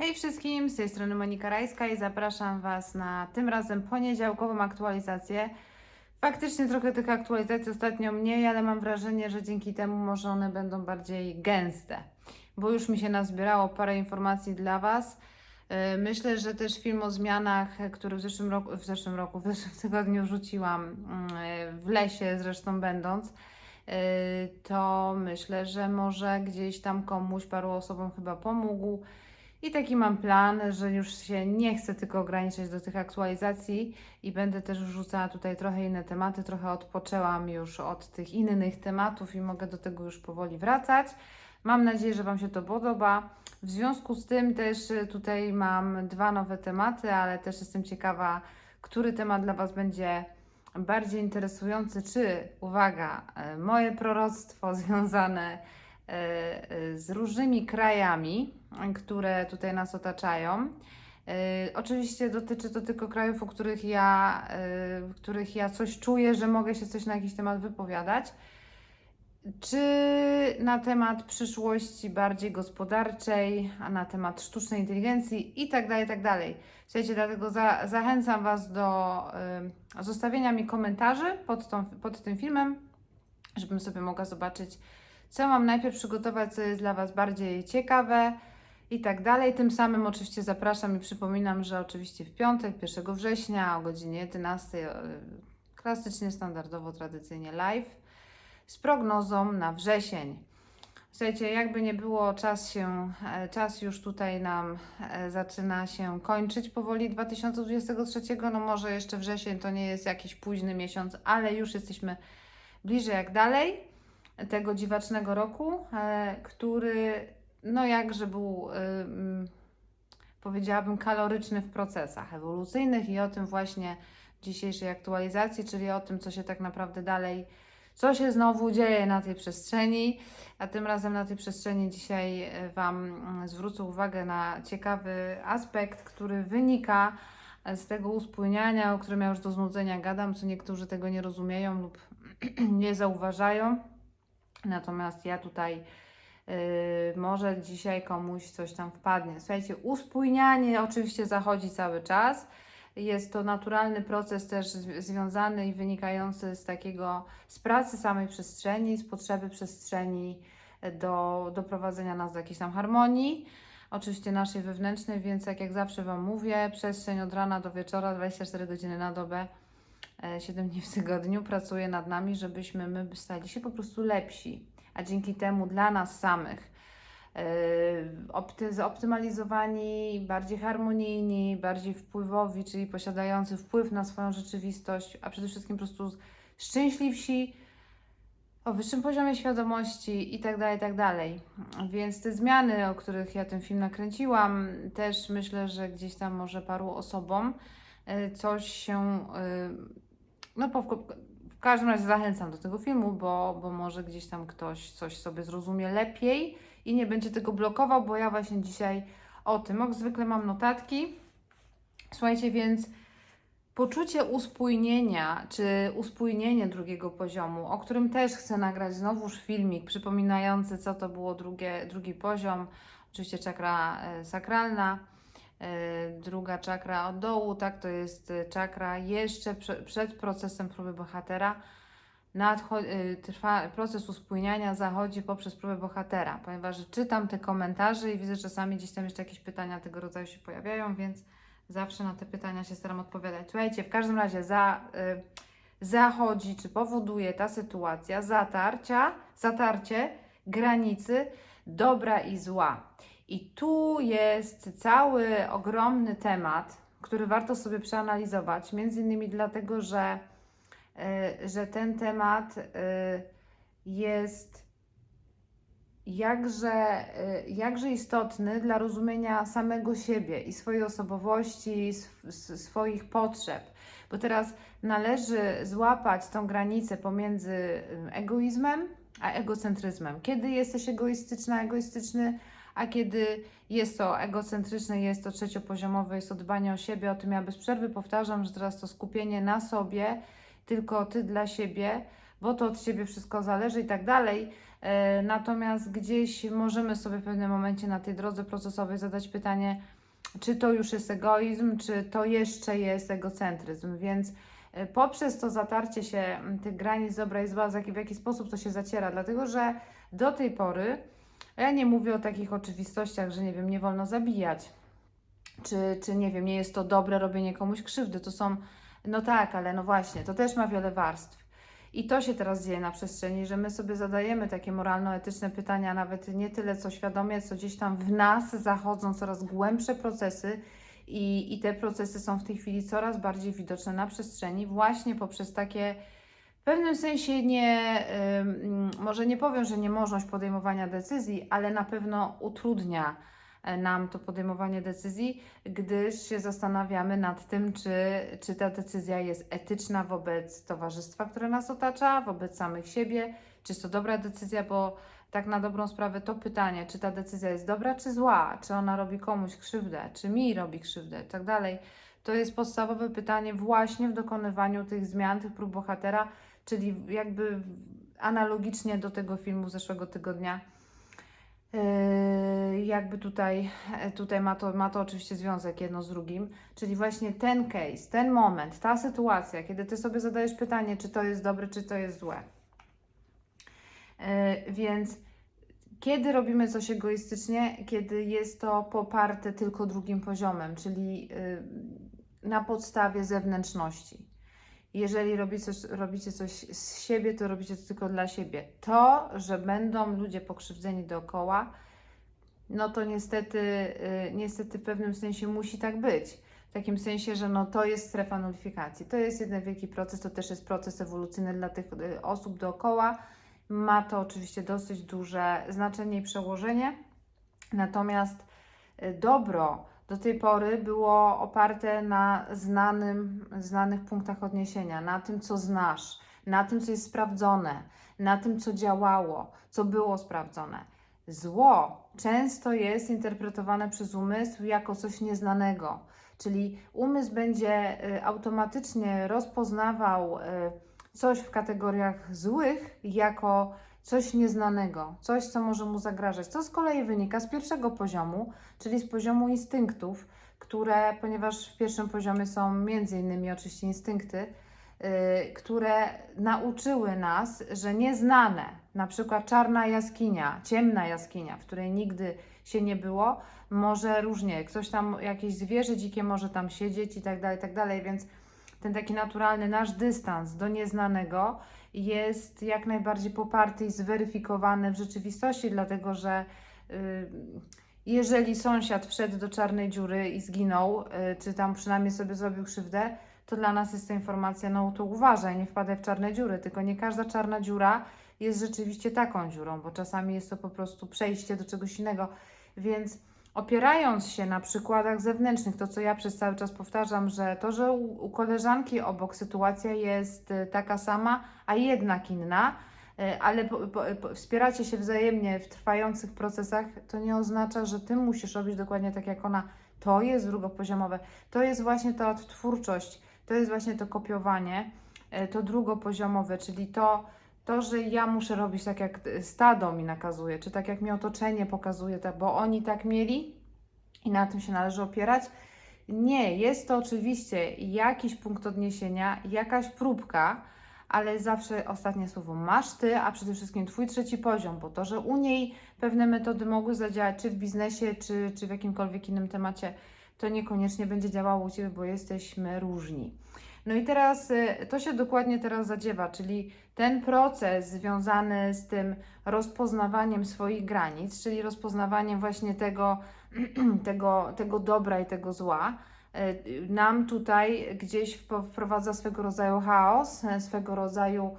Hej wszystkim, z tej strony Monika Rajska i zapraszam Was na tym razem poniedziałkową aktualizację. Faktycznie trochę tych aktualizacji ostatnio mniej, ale mam wrażenie, że dzięki temu może one będą bardziej gęste, bo już mi się nazbierało parę informacji dla Was. Yy, Myślę, że też film o zmianach, który w zeszłym roku, w zeszłym roku, w zeszłym tygodniu rzuciłam yy, w lesie zresztą będąc, yy, to myślę, że może gdzieś tam komuś, paru osobom chyba pomógł. I taki mam plan, że już się nie chcę tylko ograniczać do tych aktualizacji i będę też wrzucała tutaj trochę inne tematy. Trochę odpoczęłam już od tych innych tematów i mogę do tego już powoli wracać. Mam nadzieję, że Wam się to podoba. W związku z tym też y, tutaj mam dwa nowe tematy, ale też jestem ciekawa, który temat dla Was będzie bardziej interesujący. Czy, uwaga, y, moje proroctwo związane y, z różnymi krajami, które tutaj nas otaczają. Y, Oczywiście dotyczy to tylko krajów, o których ja, y, w których ja coś czuję, że mogę się coś na jakiś temat wypowiadać. Czy na temat przyszłości bardziej gospodarczej, a na temat sztucznej inteligencji i tak dalej, i tak dalej. Słuchajcie, dlatego za, zachęcam Was do y, zostawienia mi komentarzy pod, tą, pod tym filmem, żebym sobie mogła zobaczyć, co mam najpierw przygotować, co jest dla Was bardziej ciekawe i tak dalej. Tym samym oczywiście zapraszam i przypominam, że oczywiście w piątek, 1 września o godzinie 11, y, klasycznie, standardowo, tradycyjnie live z prognozą na wrzesień. Słuchajcie, jakby nie było, czas się, e, czas już tutaj nam e, zaczyna się kończyć powoli 2023. No może jeszcze wrzesień to nie jest jakiś późny miesiąc, ale już jesteśmy bliżej jak dalej tego dziwacznego roku, e, który no jakże był, powiedziałabym, kaloryczny w procesach ewolucyjnych i o tym właśnie dzisiejszej aktualizacji, czyli o tym, co się tak naprawdę dalej co się znowu dzieje na tej przestrzeni. A tym razem na tej przestrzeni dzisiaj e, Wam mm, zwrócę uwagę na ciekawy aspekt, który wynika z tego uspójniania, o którym ja już do znudzenia gadam, co niektórzy tego nie rozumieją lub nie zauważają. Natomiast ja tutaj może dzisiaj komuś coś tam wpadnie. Słuchajcie, uspójnianie oczywiście zachodzi cały czas. Jest to naturalny proces też zw- związany i wynikający z takiego, z pracy samej przestrzeni, z potrzeby przestrzeni do doprowadzenia nas do jakiejś tam harmonii, oczywiście naszej wewnętrznej, więc tak jak zawsze Wam mówię, przestrzeń od rana do wieczora, 24 godziny na dobę, 7 dni w tygodniu pracuje nad nami, żebyśmy my stali się po prostu lepsi, a dzięki temu dla nas samych yy, opty, zoptymalizowani, bardziej harmonijni, bardziej wpływowi, czyli posiadający wpływ na swoją rzeczywistość, a przede wszystkim po prostu szczęśliwsi, o wyższym poziomie świadomości i tak dalej, i tak dalej. Więc te zmiany, o których ja ten film nakręciłam, też myślę, że gdzieś tam może paru osobom y, coś się. y, No, w każdym razie zachęcam do tego filmu, bo, bo może gdzieś tam ktoś coś sobie zrozumie lepiej i nie będzie tego blokował, bo ja właśnie dzisiaj o tym. Jak zwykle mam notatki. Słuchajcie, więc poczucie uspójnienia, czy uspójnienie drugiego poziomu, o którym też chcę nagrać znowuż filmik przypominający, co to było drugie, drugi poziom. Oczywiście czakra e, sakralna, druga czakra od dołu, tak, to jest e, czakra jeszcze prze, przed procesem próby bohatera. Nadcho- y, trwa, proces uspójniania zachodzi poprzez próbę bohatera, ponieważ czytam te komentarze i widzę, że czasami gdzieś tam jeszcze jakieś pytania tego rodzaju się pojawiają, więc zawsze na te pytania się staram odpowiadać. Słuchajcie, w każdym razie za, y, zachodzi, czy powoduje ta sytuacja zatarcia, zatarcie granicy dobra i zła. I tu jest cały ogromny temat, który warto sobie przeanalizować, między innymi dlatego, że, y, że ten temat y, jest jakże, y, jakże istotny dla rozumienia samego siebie i swojej osobowości, swoich potrzeb. Bo teraz należy złapać tą granicę pomiędzy egoizmem a egocentryzmem. Kiedy jesteś egoistyczna, egoistyczny, a kiedy jest to egocentryczne, jest to trzeciopoziomowe, jest to dbanie o siebie, o tym ja bez przerwy powtarzam, że teraz to skupienie na sobie, tylko ty dla siebie, bo to od ciebie wszystko zależy i tak dalej, E, Natomiast gdzieś możemy sobie w pewnym momencie na tej drodze procesowej zadać pytanie, czy to już jest egoizm, czy to jeszcze jest egocentryzm. Więc e, poprzez to zatarcie się tych granic dobra i zła, w jaki sposób to się zaciera, dlatego że do tej pory, ja nie mówię o takich oczywistościach, że nie wiem, nie wolno zabijać, czy, czy nie wiem, nie jest to dobre robienie komuś krzywdy. To są, no tak, ale no właśnie, to też ma wiele warstw. I to się teraz dzieje na przestrzeni, że my sobie zadajemy takie moralno-etyczne pytania, nawet nie tyle co świadomie, co gdzieś tam w nas zachodzą coraz głębsze procesy. I, I te procesy są w tej chwili coraz bardziej widoczne na przestrzeni, właśnie poprzez takie w pewnym sensie nie, może nie powiem, że niemożność podejmowania decyzji, ale na pewno utrudnia e, nam to podejmowanie decyzji, gdyż się zastanawiamy nad tym, czy, czy ta decyzja jest etyczna wobec towarzystwa, które nas otacza, wobec samych siebie, czy jest to dobra decyzja, bo tak na dobrą sprawę to pytanie, czy ta decyzja jest dobra, czy zła, czy ona robi komuś krzywdę, czy mi robi krzywdę, tak dalej. To jest podstawowe pytanie właśnie w dokonywaniu tych zmian, tych prób bohatera, czyli jakby analogicznie do tego filmu zeszłego tygodnia. Yy, jakby tutaj, tutaj ma, to, ma to oczywiście związek jedno z drugim, czyli właśnie ten case, ten moment, ta sytuacja, kiedy ty sobie zadajesz pytanie, czy to jest dobre, czy to jest złe. Yy, Więc kiedy robimy coś egoistycznie, kiedy jest to poparte tylko drugim poziomem, czyli yy, na podstawie zewnętrzności. Jeżeli robicie coś, robicie coś z siebie, to robicie to tylko dla siebie. To, że będą ludzie pokrzywdzeni dookoła, no to niestety, yy, niestety w pewnym sensie musi tak być. W takim sensie, że no to jest strefa nulifikacji. To jest jeden wielki proces, to też jest proces ewolucyjny dla tych y, osób dookoła. Ma to oczywiście dosyć duże znaczenie i przełożenie. Natomiast y, dobro do tej pory było oparte na znanym, znanych punktach odniesienia, na tym, co znasz, na tym, co jest sprawdzone, na tym, co działało, co było sprawdzone. Zło często jest interpretowane przez umysł jako coś nieznanego, czyli umysł będzie y, automatycznie rozpoznawał y, coś w kategoriach złych jako coś nieznanego, coś, co może mu zagrażać, co z kolei wynika z pierwszego poziomu, czyli z poziomu instynktów, które, ponieważ w pierwszym poziomie są między innymi oczywiście instynkty, yy, które nauczyły nas, że nieznane, na przykład czarna jaskinia, ciemna jaskinia, w której nigdy się nie było, może różnie, ktoś tam, jakieś zwierzę dzikie może tam siedzieć i tak dalej, i tak dalej, więc ten taki naturalny nasz dystans do nieznanego jest jak najbardziej poparty i zweryfikowany w rzeczywistości, dlatego że y, jeżeli sąsiad wszedł do czarnej dziury i zginął, y, czy tam przynajmniej sobie zrobił krzywdę, to dla nas jest to informacja, no to uważaj, nie wpadaj w czarne dziury, tylko nie każda czarna dziura jest rzeczywiście taką dziurą, bo czasami jest to po prostu przejście do czegoś innego, więc opierając się na przykładach zewnętrznych, to co ja przez cały czas powtarzam, że to, że u, koleżanki obok sytuacja jest y, taka sama, a jednak inna, y, ale po, po, po, wspieracie się wzajemnie w trwających procesach, to nie oznacza, że ty musisz robić dokładnie tak jak ona. To jest drugopoziomowe. To jest właśnie ta odtwórczość, to jest właśnie to kopiowanie, y, to drugopoziomowe, czyli to, to, że ja muszę robić tak, jak stado mi nakazuje, czy tak, jak mi otoczenie pokazuje, tak, bo oni tak mieli i na tym się należy opierać. Nie, jest to oczywiście jakiś punkt odniesienia, jakaś próbka, ale zawsze ostatnie słowo masz ty, a przede wszystkim twój trzeci poziom, bo to, że u niej pewne metody mogły zadziałać, czy w biznesie, czy, czy w jakimkolwiek innym temacie, to niekoniecznie będzie działało u ciebie, bo jesteśmy różni. No i teraz y, to się dokładnie teraz zadziewa, czyli ten proces związany z tym rozpoznawaniem swoich granic, czyli rozpoznawaniem właśnie tego, tego, tego dobra i tego zła, y, nam tutaj gdzieś wprowadza swego rodzaju chaos, y, swego rodzaju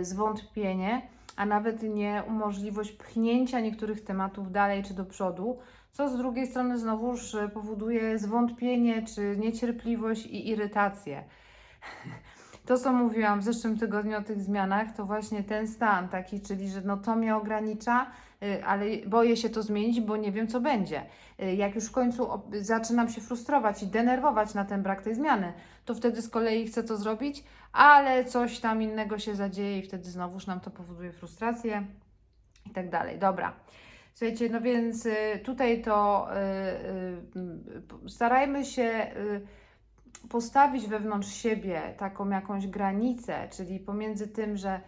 zwątpienie, a nawet niemożliwość pchnięcia niektórych tematów dalej czy do przodu, co z drugiej strony znowuż powoduje zwątpienie czy niecierpliwość i irytację. To, co mówiłam w zeszłym tygodniu o tych zmianach, to właśnie ten stan taki, czyli że no to mnie ogranicza, y, ale boję się to zmienić, bo nie wiem, co będzie. Y, Jak już w końcu zaczynam się frustrować i denerwować na ten brak tej zmiany, to wtedy z kolei chcę to zrobić, ale coś tam innego się zadzieje i wtedy znowuż nam to powoduje frustrację. i tak dalej. Dobra. Słuchajcie, no więc y, tutaj to y, y, starajmy się y, postawić wewnątrz siebie taką jakąś granicę, czyli pomiędzy tym, że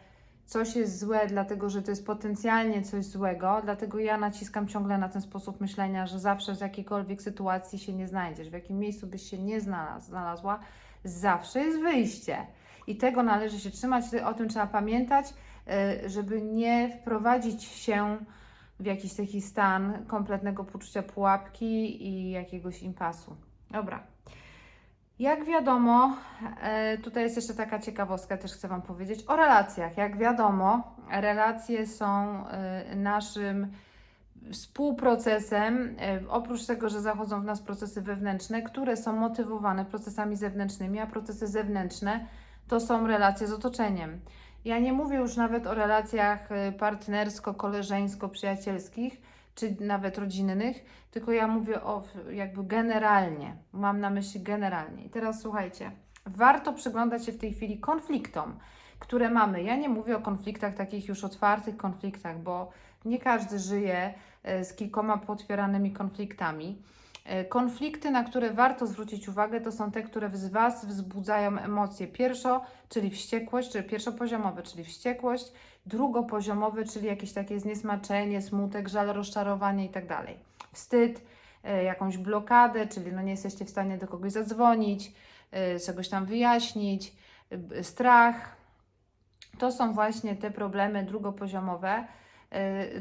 coś jest złe, dlatego że to jest potencjalnie coś złego, dlatego ja naciskam ciągle na ten sposób myślenia, że zawsze w jakiejkolwiek sytuacji się nie znajdziesz, w jakim miejscu byś się nie znalazł, znalazła, zawsze jest wyjście. I tego należy się trzymać, o tym trzeba pamiętać, y, żeby nie wprowadzić się w jakiś taki stan kompletnego poczucia pułapki i jakiegoś impasu. Dobra. Jak wiadomo, e, tutaj jest jeszcze taka ciekawostka, też chcę Wam powiedzieć o relacjach. Jak wiadomo, relacje są e, naszym współprocesem, e, oprócz tego, że zachodzą w nas procesy wewnętrzne, które są motywowane procesami zewnętrznymi, a procesy zewnętrzne to są relacje z otoczeniem. Ja nie mówię już nawet o relacjach partnersko-koleżeńsko-przyjacielskich, czy nawet rodzinnych, tylko ja mówię o jakby generalnie. Mam na myśli generalnie. I teraz słuchajcie, warto przyglądać się w tej chwili konfliktom, które mamy. Ja nie mówię o konfliktach takich już otwartych konfliktach, bo nie każdy żyje e, z kilkoma potwieranymi konfliktami. E, konflikty, na które warto zwrócić uwagę, to są te, które z Was wzbudzają emocje. Pierwszo, czyli wściekłość, czy pierwszopoziomowe, czyli wściekłość, drugopoziomowe, czyli jakieś takie zniesmaczenie, smutek, żal, rozczarowanie itd. Tak Wstyd, e, jakąś blokadę, czyli no nie jesteście w stanie do kogoś zadzwonić, e, czegoś tam wyjaśnić, strach. To są właśnie te problemy drugopoziomowe.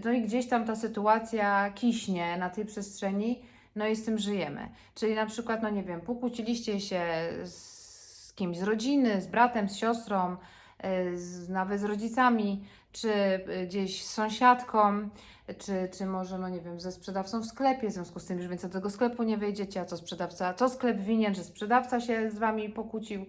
No i gdzieś tam ta sytuacja kiśnie na tej przestrzeni, no i z tym żyjemy. Czyli na przykład, no nie wiem, pokłóciliście się z kimś z rodziny, z bratem, z siostrą, e, z, nawet z rodzicami, czy e, gdzieś z sąsiadką, czy, czy może, no nie wiem, ze sprzedawcą w sklepie, w związku z tym, że więcej do tego sklepu nie wejdziecie, a co sprzedawca, co sklep winien, że sprzedawca się z Wami pokłócił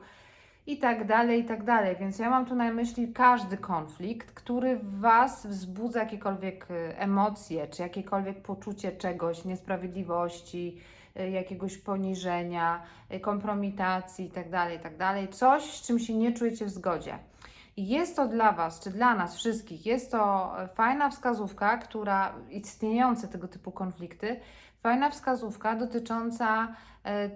i tak dalej, i tak dalej. Więc ja mam tu na myśli każdy konflikt, który w Was wzbudza jakiekolwiek y, emocje, czy jakiekolwiek poczucie czegoś, niesprawiedliwości, y, jakiegoś poniżenia, y, kompromitacji i tak dalej, i tak dalej. Coś, z czym się nie czujecie w zgodzie. Jest to dla Was, czy dla nas wszystkich, jest to fajna wskazówka, która istniejące tego typu konflikty, fajna wskazówka dotycząca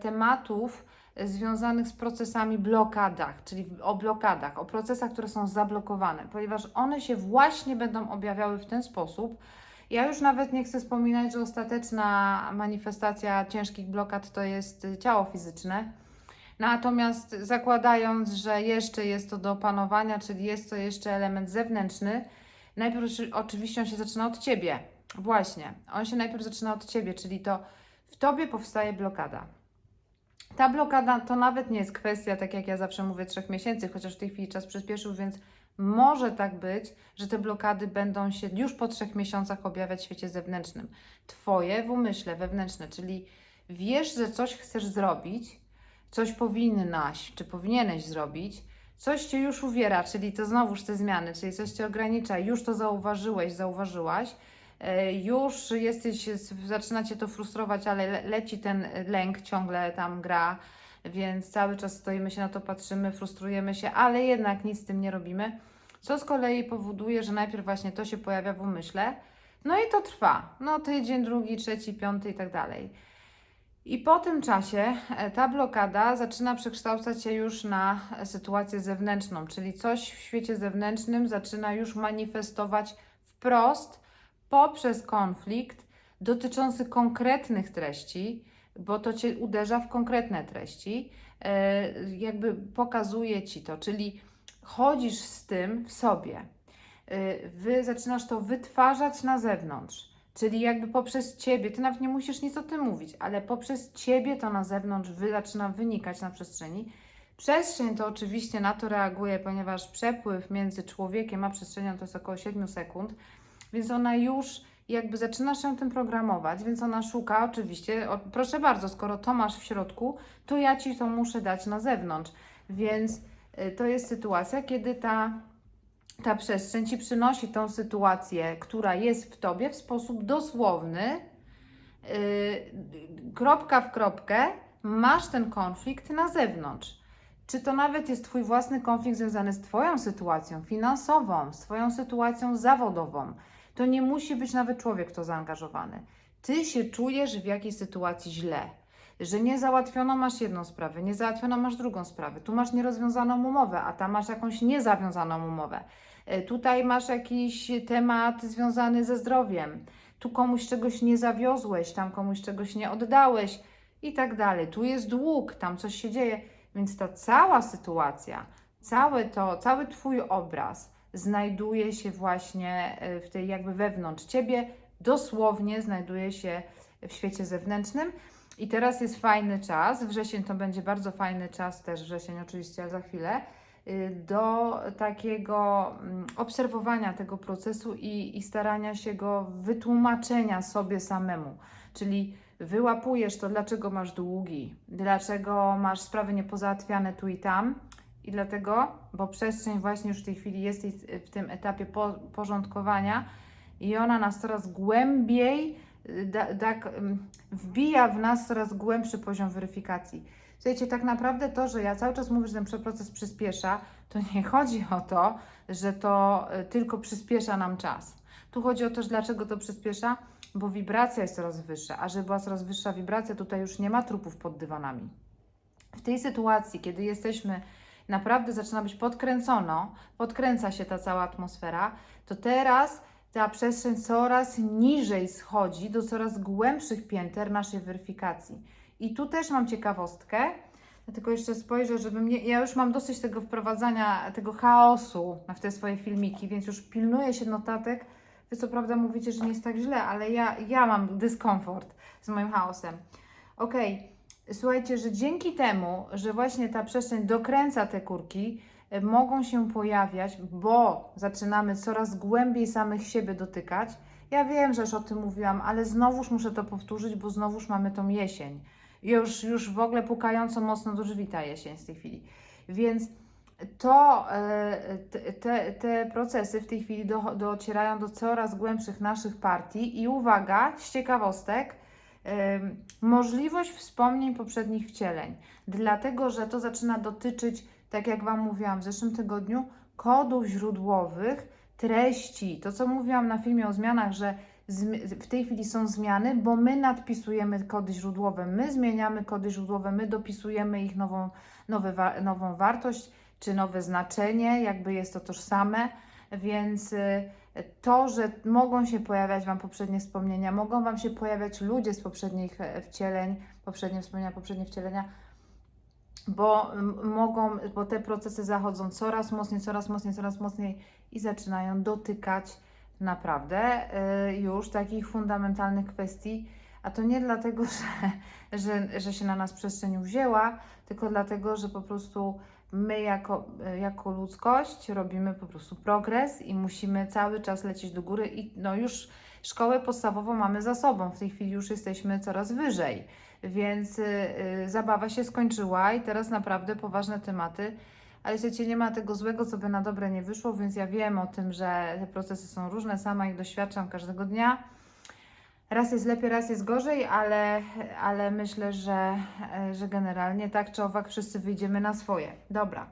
tematów, związanych z procesami blokadach, czyli o blokadach, o procesach, które są zablokowane, ponieważ one się właśnie będą objawiały w ten sposób. Ja już nawet nie chcę wspominać, że ostateczna manifestacja ciężkich blokad to jest ciało fizyczne. Natomiast zakładając, że jeszcze jest to do opanowania, czyli jest to jeszcze element zewnętrzny, najpierw oczywiście on się zaczyna od ciebie. Właśnie, on się najpierw zaczyna od ciebie, czyli to w tobie powstaje blokada. Ta blokada to nawet nie jest kwestia, tak jak ja zawsze mówię, trzech miesięcy, chociaż w tej chwili czas przyspieszył, więc może tak być, że te blokady będą się już po trzech miesiącach objawiać w świecie zewnętrznym. Twoje w umyśle wewnętrzne, czyli wiesz, że coś chcesz zrobić, coś powinnaś, czy powinieneś zrobić, coś cię już uwiera, czyli to znowuż te zmiany, czyli coś cię ogranicza, już to zauważyłeś, zauważyłaś, już jesteś, zaczyna Cię to frustrować, ale leci ten lęk, ciągle tam gra, więc cały czas stoimy się na to, patrzymy, frustrujemy się, ale jednak nic z tym nie robimy, co z kolei powoduje, że najpierw właśnie to się pojawia w umyśle, no i to trwa, no tydzień, drugi, trzeci, piąty i tak dalej. I po tym czasie e, ta blokada zaczyna przekształcać się już na sytuację zewnętrzną, czyli coś w świecie zewnętrznym zaczyna już manifestować wprost poprzez konflikt dotyczący konkretnych treści, bo to cię uderza w konkretne treści, e, jakby pokazuje ci to, czyli chodzisz z tym w sobie. E, wy zaczynasz to wytwarzać na zewnątrz, czyli jakby poprzez ciebie, ty nawet nie musisz nic o tym mówić, ale poprzez ciebie to na zewnątrz wy, zaczyna wynikać na przestrzeni. Przestrzeń to oczywiście na to reaguje, ponieważ przepływ między człowiekiem a przestrzenią to jest około 7 sekund więc ona już jakby zaczyna się tym programować, więc ona szuka oczywiście, o, proszę bardzo, skoro to masz w środku, to ja Ci to muszę dać na zewnątrz. Więc y, to jest sytuacja, kiedy ta, ta przestrzeń Ci przynosi tą sytuację, która jest w Tobie w sposób dosłowny, yy, kropka w kropkę, masz ten konflikt na zewnątrz. Czy to nawet jest Twój własny konflikt związany z Twoją sytuacją finansową, z Twoją sytuacją zawodową, To nie musi być nawet człowiek to zaangażowany. Ty się czujesz w jakiejś sytuacji źle, że nie załatwiono masz jedną sprawę, nie załatwiono masz drugą sprawę, tu masz nierozwiązaną umowę, a tam masz jakąś niezawiązaną umowę. E, Tutaj masz jakiś temat związany ze zdrowiem, tu komuś czegoś nie zawiozłeś, tam komuś czegoś nie oddałeś i tak dalej. Tu jest dług, tam coś się dzieje, więc ta cała sytuacja, całe to, cały Twój obraz znajduje się właśnie e, w tej jakby wewnątrz Ciebie, dosłownie znajduje się w świecie zewnętrznym. I teraz jest fajny czas, wrzesień to będzie bardzo fajny czas, też wrzesień oczywiście, za chwilę, y, do takiego mm, obserwowania tego procesu i, i starania się go wytłumaczenia sobie samemu. Czyli wyłapujesz to, dlaczego masz długi, dlaczego masz sprawy niepozałatwiane tu i tam. I dlatego, bo przestrzeń właśnie już w tej chwili jest w tym etapie po, porządkowania i ona nas coraz głębiej y, da, tak, ym, wbija w nas coraz głębszy poziom weryfikacji. Słuchajcie, tak naprawdę to, że ja cały czas mówię, że ten proces przyspiesza, to nie chodzi o to, że to y, tylko przyspiesza nam czas. Tu chodzi o to, że dlaczego to przyspiesza, bo wibracja jest coraz wyższa, a żeby była coraz wyższa wibracja, tutaj już nie ma trupów pod dywanami. W tej sytuacji, kiedy jesteśmy naprawdę zaczyna być podkręcono, podkręca się ta cała atmosfera, to teraz ta przestrzeń coraz niżej schodzi do coraz głębszych pięter naszej weryfikacji. I tu też mam ciekawostkę, ja tylko jeszcze spojrzę, żeby mnie. Ja już mam dosyć tego wprowadzania, tego chaosu w te swoje filmiki, więc już pilnuję się notatek. Wy co prawda mówicie, że nie jest tak źle, ale ja, ja mam dyskomfort z moim chaosem. Okej. Słuchajcie, że dzięki temu, że właśnie ta przestrzeń dokręca te kurki, y, mogą się pojawiać, bo zaczynamy coraz głębiej samych siebie dotykać. Ja wiem, że już o tym mówiłam, ale znowuż muszę to powtórzyć, bo znowuż mamy tą jesień. Już, już w ogóle pukająco mocno do drzwi ta jesień z tej chwili. Więc to, e, te, te, procesy w tej chwili do, docierają do coraz głębszych naszych partii i uwaga, z ciekawostek, możliwość wspomnień poprzednich wcieleń, dlatego że to zaczyna dotyczyć, tak jak Wam mówiłam w zeszłym tygodniu, kodów źródłowych, treści. To, co mówiłam na filmie o zmianach, że w tej chwili są zmiany, bo my nadpisujemy kody źródłowe, my zmieniamy kody źródłowe, my dopisujemy ich nową, nowe, nową wartość czy nowe znaczenie, jakby jest to tożsame, więc y, to, że mogą się pojawiać Wam poprzednie wspomnienia, mogą Wam się pojawiać ludzie z poprzednich e, wcieleń, poprzednie wspomnienia, poprzednie wcielenia, bo mogą, bo te procesy zachodzą coraz mocniej, coraz mocniej, coraz mocniej i zaczynają dotykać naprawdę y, już takich fundamentalnych kwestii, a to nie dlatego, że, że, że się na nas przestrzeń wzięła, tylko dlatego, że po prostu my jako, y, jako ludzkość robimy po prostu progres i musimy cały czas lecieć do góry i no już szkołę podstawową mamy za sobą, w tej chwili już jesteśmy coraz wyżej, więc y, y, zabawa się skończyła i teraz naprawdę poważne tematy, ale wiecie, nie ma tego złego, co by na dobre nie wyszło, więc ja wiem o tym, że te procesy są różne, sama ich doświadczam każdego dnia. Raz jest lepiej, raz jest gorzej, ale, ale myślę, że, że generalnie tak czy owak wszyscy wyjdziemy na swoje. Dobra.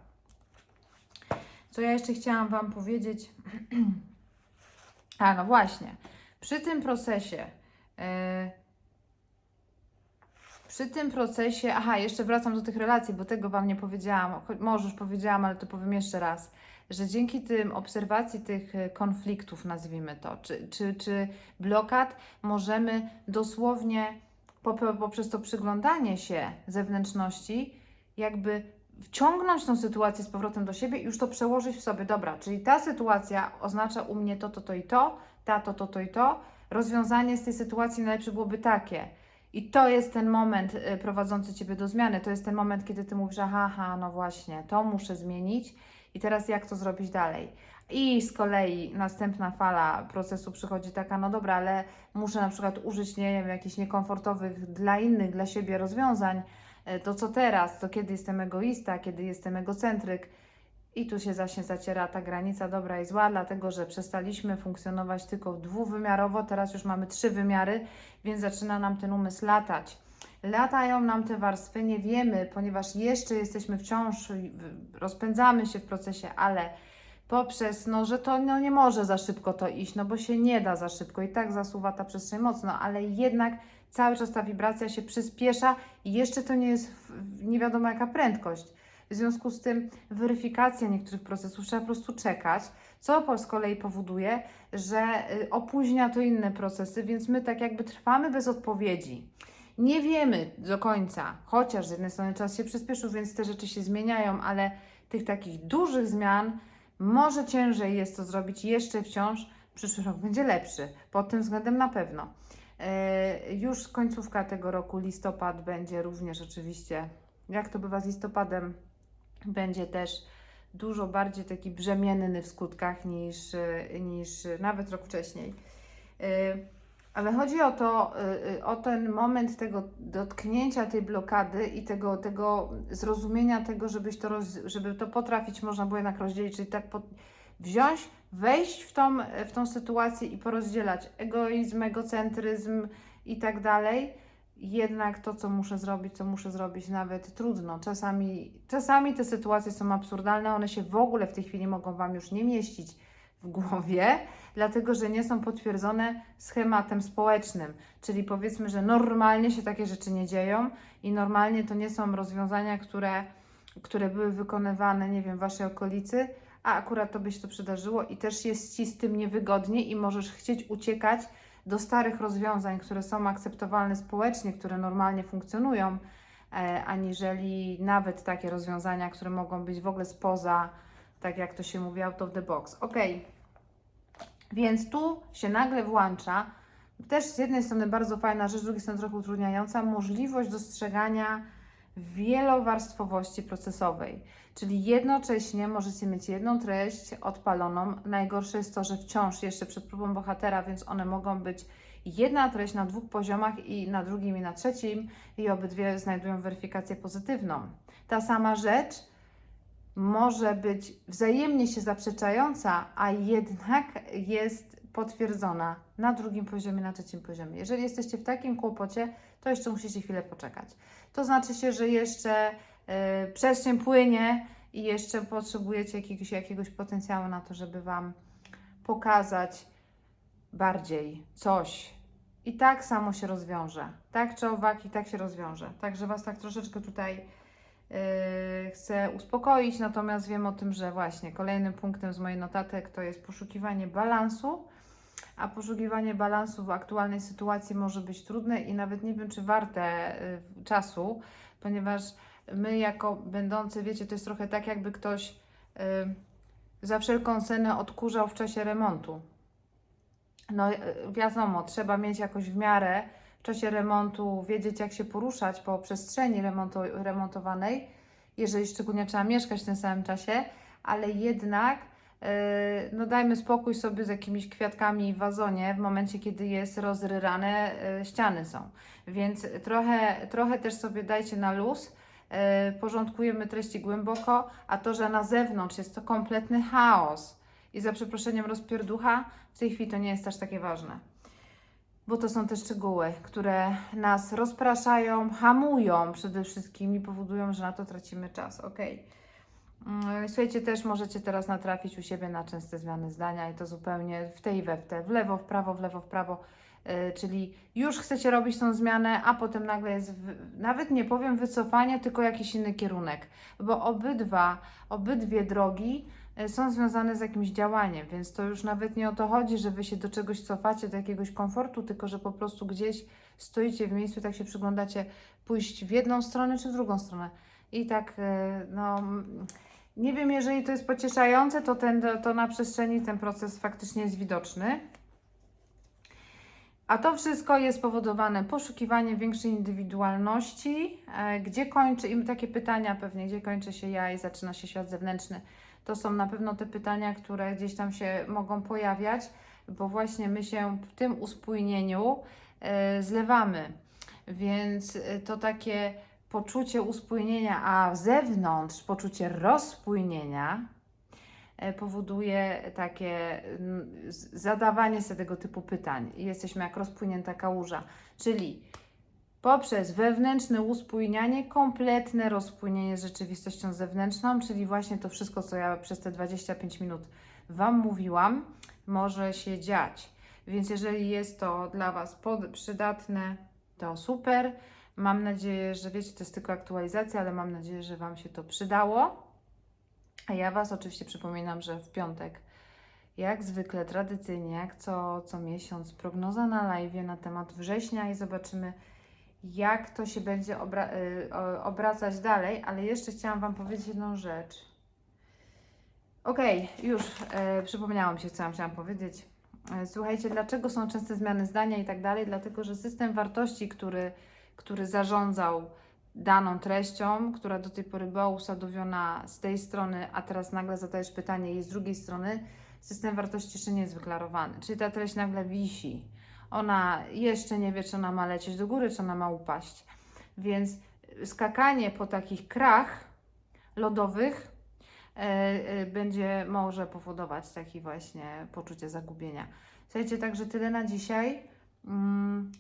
Co ja jeszcze chciałam Wam powiedzieć? A, no właśnie. Przy tym procesie, yy, przy tym procesie, aha, jeszcze wracam do tych relacji, bo tego Wam nie powiedziałam, może już powiedziałam, ale to powiem jeszcze raz, że dzięki tym obserwacji tych e, konfliktów, nazwijmy to, czy, czy, czy blokad, możemy dosłownie poprzez to przyglądanie się zewnętrzności, jakby wciągnąć tą sytuację z powrotem do siebie i już to przełożyć w sobie. Dobra, czyli ta sytuacja oznacza u mnie to, to, to i to, ta, to, to, to i to. Rozwiązanie z tej sytuacji najlepsze byłoby takie. I to jest ten moment y, prowadzący Ciebie do zmiany. To jest ten moment, kiedy Ty mówisz, aha, aha, no właśnie, to muszę zmienić. I teraz jak to zrobić dalej? I z kolei następna fala procesu przychodzi taka, no dobra, ale muszę na przykład użyć, nie wiem, jakichś niekomfortowych dla innych, dla siebie rozwiązań. E, To co teraz? To kiedy jestem egoista, kiedy jestem egocentryk? I tu się właśnie zaciera ta granica dobra i zła, dlatego że przestaliśmy funkcjonować tylko dwuwymiarowo, teraz już mamy trzy wymiary, więc zaczyna nam ten umysł latać. Latają nam te warstwy, nie wiemy, ponieważ jeszcze jesteśmy wciąż, rozpędzamy się w procesie, ale poprzez, no, że to no, nie może za szybko to iść, no bo się nie da za szybko i tak zasuwa ta przestrzeń mocno, ale jednak cały czas ta wibracja się przyspiesza i jeszcze to nie jest nie wiadomo jaka prędkość. W związku z tym weryfikacja niektórych procesów trzeba po prostu czekać, co z kolei powoduje, że y, opóźnia to inne procesy, więc my tak jakby trwamy bez odpowiedzi. Nie wiemy do końca, chociaż z jednej strony czas się przyspieszył, więc te rzeczy się zmieniają, ale tych takich dużych zmian może ciężej jest to zrobić jeszcze wciąż. Przyszły rok będzie lepszy, pod tym względem na pewno. E, Już końcówka tego roku, listopad, będzie również oczywiście, jak to bywa z listopadem, będzie też dużo bardziej taki brzemienny w skutkach niż, e, niż nawet rok wcześniej. Ale chodzi o to, y, y, o ten moment tego dotknięcia tej blokady i tego, tego zrozumienia tego, żebyś to roz, żeby to potrafić, można było jednak rozdzielić, czyli tak wziąć, wejść w tą, w tą sytuację i porozdzielać egoizm, egocentryzm i tak dalej. Jednak to, co muszę zrobić, co muszę zrobić, nawet trudno. Czasami, czasami te sytuacje są absurdalne, one się w ogóle w tej chwili mogą Wam już nie mieścić w głowie, dlatego że nie są potwierdzone schematem społecznym. Czyli powiedzmy, że normalnie się takie rzeczy nie dzieją i normalnie to nie są rozwiązania, które, które były wykonywane, nie wiem, w Waszej okolicy, a akurat to by się to przydarzyło i też jest Ci z tym niewygodnie i możesz chcieć uciekać do starych rozwiązań, które są akceptowalne społecznie, które normalnie funkcjonują, e, aniżeli nawet takie rozwiązania, które mogą być w ogóle spoza, tak jak to się mówi, out of the box. Ok, więc tu się nagle włącza też z jednej strony bardzo fajna rzecz, z drugiej strony trochę utrudniająca, możliwość dostrzegania wielowarstwowości procesowej. Czyli jednocześnie możecie mieć jedną treść odpaloną. Najgorsze jest to, że wciąż jeszcze przed próbą bohatera, więc one mogą być jedna treść na dwóch poziomach i na drugim i na trzecim i obydwie znajdują weryfikację pozytywną. Ta sama rzecz może być wzajemnie się zaprzeczająca, a jednak jest potwierdzona na drugim poziomie, na trzecim poziomie. Jeżeli jesteście w takim kłopocie, to jeszcze musicie chwilę poczekać. To znaczy się, że jeszcze y, przestrzeń płynie i jeszcze potrzebujecie jakiegoś, jakiegoś potencjału na to, żeby Wam pokazać bardziej coś. I tak samo się rozwiąże. Tak czy owak i tak się rozwiąże. Także Was tak troszeczkę tutaj chcę uspokoić, natomiast wiem o tym, że właśnie kolejnym punktem z mojej notatek to jest poszukiwanie balansu, a poszukiwanie balansu w aktualnej sytuacji może być trudne i nawet nie wiem, czy warte yy, czasu, ponieważ my jako będący, wiecie, to jest trochę tak, jakby ktoś yy, za wszelką cenę odkurzał w czasie remontu. No yy, wiadomo, trzeba mieć jakoś w miarę czasie remontu wiedzieć, jak się poruszać po przestrzeni remontu, remontowanej, jeżeli szczególnie trzeba mieszkać w tym samym czasie, ale jednak yy, no dajmy spokój sobie z jakimiś kwiatkami w wazonie w momencie, kiedy jest rozryrane, yy, ściany są. Więc trochę, trochę też sobie dajcie na luz, yy, porządkujemy treści głęboko, a to, że na zewnątrz jest to kompletny chaos i za przeproszeniem rozpierducha, w tej chwili to nie jest aż takie ważne bo to są te szczegóły, które nas rozpraszają, hamują przede wszystkim i powodują, że na to tracimy czas. Ok. Słuchajcie, też możecie teraz natrafić u siebie na częste zmiany zdania i to zupełnie w tej i we w te, w lewo, w prawo, w lewo, w prawo. Yy, czyli już chcecie robić tą zmianę, a potem nagle jest, w, nawet nie powiem wycofanie, tylko jakiś inny kierunek, bo obydwa, obydwie drogi są związane z jakimś działaniem, więc to już nawet nie o to chodzi, że wy się do czegoś cofacie, do jakiegoś komfortu, tylko że po prostu gdzieś stoicie w miejscu tak się przyglądacie pójść w jedną stronę czy w drugą stronę. I tak, y, no, nie wiem, jeżeli to jest pocieszające, to, ten, to na przestrzeni ten proces faktycznie jest widoczny. A to wszystko jest spowodowane poszukiwaniem większej indywidualności, e, gdzie kończy, im takie pytania pewnie, gdzie kończy się ja i zaczyna się świat zewnętrzny. To są na pewno te pytania, które gdzieś tam się mogą pojawiać, bo właśnie my się w tym uspójnieniu e, zlewamy. Więc e, to takie poczucie uspójnienia, a zewnątrz poczucie rozpójnienia e, powoduje takie zadawanie sobie tego typu pytań. Jesteśmy jak rozpłynięta kałuża. Czyli poprzez wewnętrzne uspójnianie, kompletne rozpójnienie z rzeczywistością zewnętrzną, czyli właśnie to wszystko, co ja przez te 25 minut Wam mówiłam, może się dziać. Więc jeżeli jest to dla Was przydatne, to super. Mam nadzieję, że wiecie, to jest tylko aktualizacja, ale mam nadzieję, że Wam się to przydało. A ja Was oczywiście przypominam, że w piątek, jak zwykle, tradycyjnie, jak co, co miesiąc, prognoza na live na temat września i zobaczymy, jak to się będzie obra- y, obracać dalej. Ale jeszcze chciałam Wam powiedzieć jedną rzecz. Okej, już e, przypomniałam się, co Wam chciałam powiedzieć. E, Słuchajcie, dlaczego są częste zmiany zdania i tak dalej? Dlatego, że system wartości, który, który zarządzał daną treścią, która do tej pory była usadowiona z tej strony, a teraz nagle zadajesz pytanie i z drugiej strony, system wartości jeszcze nie jest wyklarowany. Czyli ta treść nagle wisi. Ona jeszcze nie wie, czy ona ma lecieć do góry, czy ona ma upaść. Więc skakanie po takich krach lodowych e, e, będzie może powodować takie właśnie poczucie zagubienia. Słuchajcie, także tyle na dzisiaj. Mm,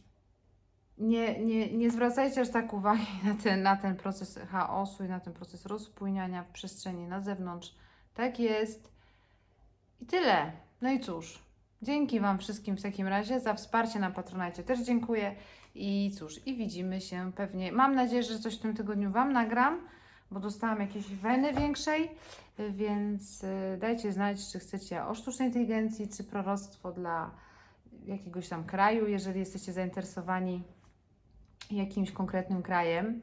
nie, nie, nie zwracajcie aż tak uwagi na ten, na ten proces chaosu i na ten proces rozpójniania w przestrzeni na zewnątrz. Tak jest. I tyle. No i cóż, dzięki Wam wszystkim w takim razie za wsparcie na Patronajcie. Też dziękuję. I cóż, i widzimy się pewnie. Mam nadzieję, że coś w tym tygodniu Wam nagram, bo dostałam jakiejś weny większej, więc y, dajcie znać, czy chcecie o sztucznej inteligencji, czy proroctwo dla jakiegoś tam kraju, jeżeli jesteście zainteresowani jakimś konkretnym krajem,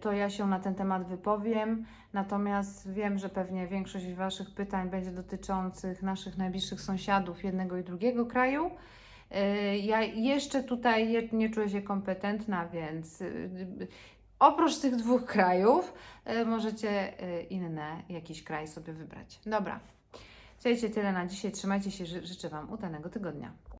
to ja się na ten temat wypowiem. Natomiast wiem, że pewnie większość Waszych pytań będzie dotyczących naszych najbliższych sąsiadów jednego i drugiego kraju. E, Ja jeszcze tutaj nie czuję się kompetentna, więc y, oprócz tych dwóch krajów e, możecie e, inne jakiś kraj sobie wybrać. Dobra. Słuchajcie, tyle na dzisiaj. Trzymajcie się. Ży- Życzę Wam udanego tygodnia.